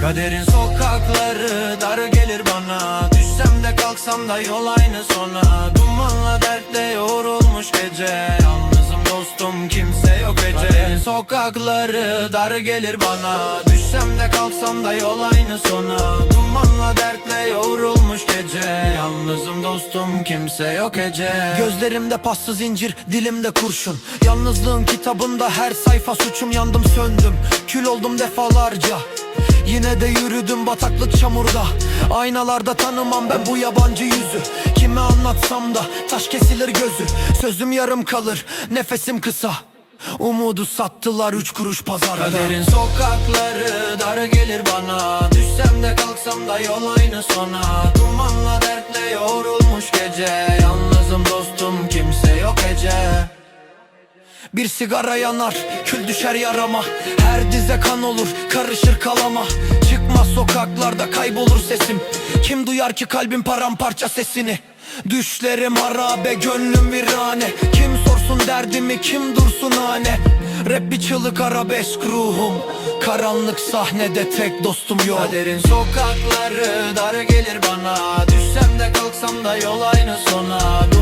Kaderin sokakları dar gelir bana. Düşsem de kalksam da yol aynı sona. Dumanla dertle yoğrulmuş gece. Yalnızım dostum kimse yok ece Kaderin sokakları dar gelir bana. Düşsem de kalksam da yol aynı sona. Dumanla dertle yoğrulmuş gece. Yalnızım dostum kimse yok ece Gözlerimde paslı zincir dilimde kurşun. Yalnızlığın kitabında her sayfa suçum. Yandım söndüm. Kül oldum defalarca Yine de yürüdüm bataklık çamurda. Aynalarda tanımam ben bu yabancı yüzü. Kime anlatsam da taş kesilir gözü. Sözüm yarım kalır nefesim kısa. Umudu sattılar üç kuruş pazarda. Kaderin sokakları dar gelir bana. Düşsem de kalksam da yol aynı sona. Dumanla dertle yoğrulmuş gece bir sigara yanar, kül düşer yarama. Her dize kan olur, karışır kalama. Çıkmaz sokaklarda kaybolur sesim. Kim duyar ki kalbin paramparça sesini? Düşlerim harabe, gönlüm virane. Kim sorsun derdimi, kim dursun hane? Rap bir çığlık arabesk ruhum. Karanlık sahnede tek dostum yok. Kaderin sokakları dar gelir bana. Düşsem de kalksam da yol aynı sona